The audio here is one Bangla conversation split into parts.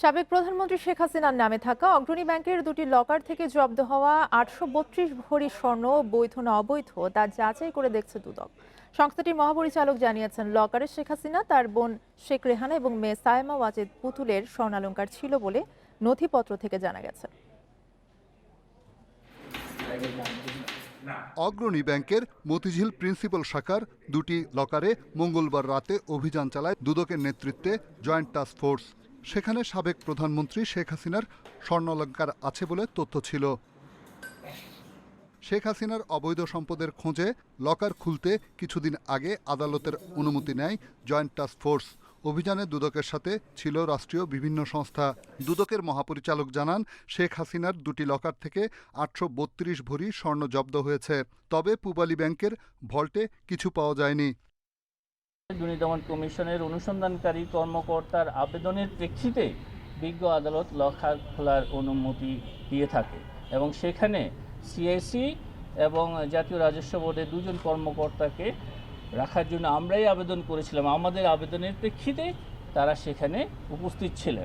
সাবেক প্রধানমন্ত্রী শেখ হাসিনার নামে থাকা অগ্রণী ব্যাংকের দুটি লকার থেকে জব্দ হওয়া আটশো বত্রিশ ভরি স্বর্ণ, বৈধ না অবৈধ, তা যাচাই করে দেখছে দুদক। সংস্থাটির মহাপরিচালক জানিয়েছেন, লকারে শেখ হাসিনা, তার বোন শেখ রেহানা এবং মেয়ে সায়মা ওয়াজেদ পুতুলের স্বর্ণালঙ্কার ছিল বলে নথিপত্র থেকে জানা গেছে। অগ্রণী ব্যাংকের মতিঝিল প্রিন্সিপাল শাখার দুটি লকারে মঙ্গলবার রাতে অভিযান চালায় দুদকের নেতৃত্বে জয়েন্ট টাস্ক ফোর্স। সেখানে সাবেক প্রধানমন্ত্রী শেখ হাসিনার স্বর্ণালঙ্কার আছে বলে তথ্য ছিল। শেখ হাসিনার অবৈধ সম্পদের খোঁজে লকার খুলতে কিছুদিন আগে আদালতের অনুমতি নেয় জয়েন্ট টাস্ক ফোর্স। অভিযানে দুদকের সাথে ছিল রাষ্ট্রীয় বিভিন্ন সংস্থা। দুদকের মহাপরিচালক জানান, শেখ হাসিনার দুটি লকার থেকে আটশো বত্রিশ ভরি স্বর্ণ জব্দ হয়েছে। তবে পূবালী ব্যাংকের ভল্টে কিছু পাওয়া যায়নি। দুর্নীতি দমন কমিশনের অনুসন্ধানকারী কর্মকর্তার আবেদনের প্রেক্ষিতে বিজ্ঞ আদালত লক্ষা খোলার অনুমতি দিয়ে থাকে এবং সেখানে সিআইসি এবং জাতীয় রাজস্ব বোর্ডের দুজন কর্মকর্তাকে রাখার জন্য আমরাই আবেদন করেছিলাম। আমাদের আবেদনের প্রেক্ষিতে তারা সেখানে উপস্থিত ছিলেন।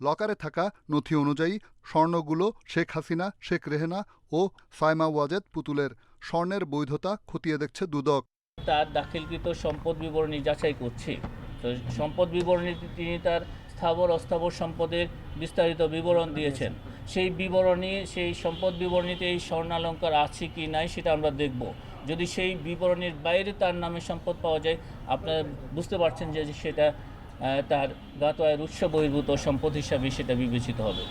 লকারে থাকা নথি অনুযায়ী স্বর্ণগুলো শেখ হাসিনা, শেখ রেহেনা ও সাইমা ওয়াজেদ পুতুলের স্বর্ণের বৈধতা খতিয়ে দেখছে দুদক। তার দাখিলকৃত সম্পদ বিবরণী যাচাই করছি। তো সম্পদ বিবরণীতে তিনি তার স্থাবর, অস্থাবর সম্পদের বিস্তারিত বিবরণ দিয়েছেন। সেই বিবরণী, সেই সম্পদ বিবরণীতে এই স্বর্ণালঙ্কার আছে কি নাই সেটা আমরা দেখব। যদি সেই বিবরণীর বাইরে তার নামে সম্পদ পাওয়া যায়, আপনারা বুঝতে পারছেন যে সেটা তার গাত আয়ের উৎস বহির্ভূত সম্পদ হিসাবে সেটা বিবেচিত হবে।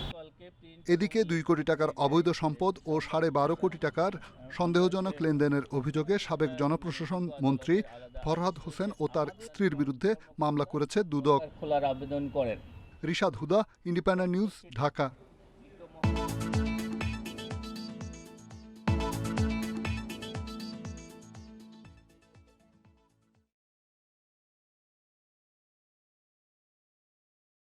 এদিকে দুই কোটি টাকার অবৈধ সম্পদ ও সাড়ে বারো কোটি টাকার সন্দেহজনক লেনদেনের অভিযোগে সাবেক জনপ্রশাসন মন্ত্রী ফরহাদ হোসেন ও তার স্ত্রীর বিরুদ্ধে মামলা করেছে দুদক। খোলার আবেদন করেন। Rishad Huda independent news Dhaka.